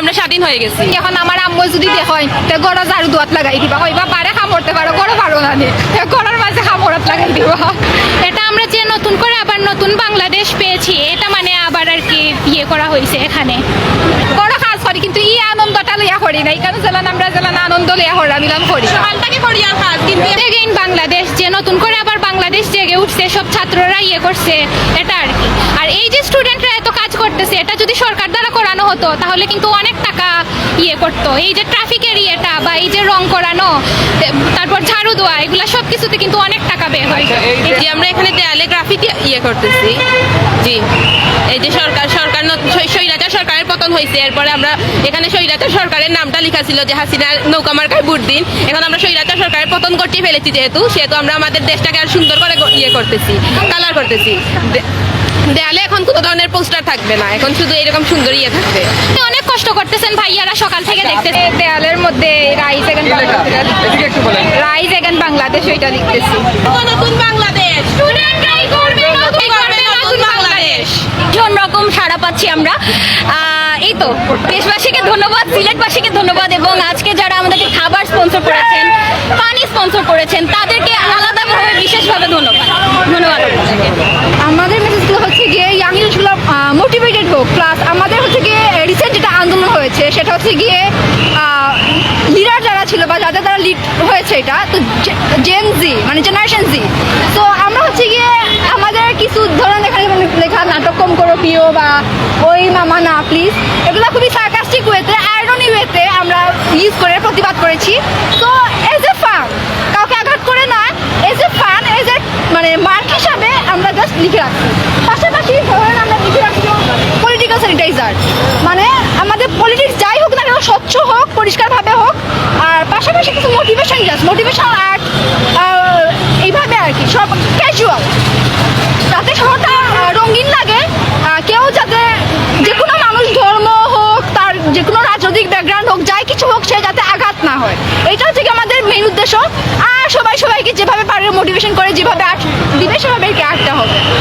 আমরা স্বাধীন হয়ে গেছি। এখন আমার আম্মু যদি দেখেন তে গড় ঝাড়ু দুয়াত লাগাই দিবা। হইবা পারে খামড়তে পারো গড় পারো না গড়ের মাঝে খামড়ত লাগাই দিবা। এটা আমরা যে নতুন করে আবার নতুন বাংলাদেশ পেয়েছি এটা মানে আবার আর কি ইয়ে করা হয়েছে এখানে। বড় কাজ করি কিন্তু ই আনন্দটা লইয়া করি না কারণ জেলান আমরা জেলান আনন্দ লইয়া হরা মিলাম করি। সকালটাকে করি আর কাজ কিন্তু এগেইন বাংলাদেশ যে নতুন করে আবার বাংলাদেশ জেগে উঠছে সব ছাত্ররা ইয়ে করছে এটা আর কি। আর এই যে স্টুডেন্টরা এত করতেছে এটা যদি সরকার দ্বারা করানো হতো তাহলে কিন্তু অনেক টাকা ইয়ে করতো। এই যে ট্রাফিকের ইয়েটা বা এই যে রং করানো তারপর ঝাড়ু দেওয়া এগুলা সব কিছুতে কিন্তু অনেক টাকা বের হয় জি আমরা এখানে দেয়ালে গ্রাফিতি ইয়ে করতেছি। জি। এই যে সরকার সরকার স্বৈরাচার সরকারের পতন হয়েছে। এরপরে আমরা এখানে স্বৈরাচার সরকারের নামটা লেখা ছিল যে হাসিনার নৌকা মার্কায় ভোট দিন। এখন আমরা স্বৈরাচার সরকারের পতন করতে ফেলেছি যেহেতু সেহেতু আমরা আমাদের দেশটাকে আর সুন্দর করে ইয়ে করতেছি কালার করতেছি। দেয়ালে এখন কোনো ধরনের পোস্টার থাকবে না। এখন শুধু এরকম সুন্দর ইয়ে থাকবে। অনেক কষ্ট করতেছেন ভাইয়ারা সকাল থেকে দেখতেছে। এই দেয়ালের মধ্যে rise again rise again Bangladesh ওইটা লিখতেছি নতুন বাংলাদেশ? ভীষণ রকম সাড়া পাচ্ছি আমরা। এই তো দেশবাসীকে ধন্যবাদ সিলেটবাসীকে ধন্যবাদ এবং আজকে যারা আমাদেরকে খাবার স্পন্সর করেছেন পানি স্পন্সর করেছেন তাদেরকে আলাদাভাবে বিশেষভাবে ধন্যবাদ। ধন্যবাদ আমাদের মেসেজগুলো হচ্ছে গিয়ে ইয়াং ইউথগুলো মোটিভেটেড হোক প্লাস আমাদের হচ্ছে গিয়ে রিসেন্ট যেটা আন্দোলন হয়েছে সেটা হচ্ছে গিয়ে লিডার যারা ছিল বা যাদের দ্বারা লিড হয়েছে এটা, তো জেন জি মানে জেনারেশন জি তো আমরা হচ্ছে গিয়ে আমাদের কিছু ধরুন এখানে লেখা নাটক কম করো প্রিয় বা ওই মামা না প্লিজ এগুলো খুবই সার্কাস্টিক ওয়েতে আয়রনি ওয়েতে আমরা ইউজ করে, প্রতিবাদ করেছি। তো এজ এ ফান কাউকে আঘাত করে না as a fun as a মানে মার্ক হিসাবে আমরা জাস্ট লিখে রাখছি। না হয়। এটা হচ্ছে কি আমাদের মেইন উদ্দেশ্য। আর সবাই সবাইকে যেভাবে পারে মোটিভেশন করে, যেভাবে আর্ট দিবে, সেভাবে আর্টটা হবে।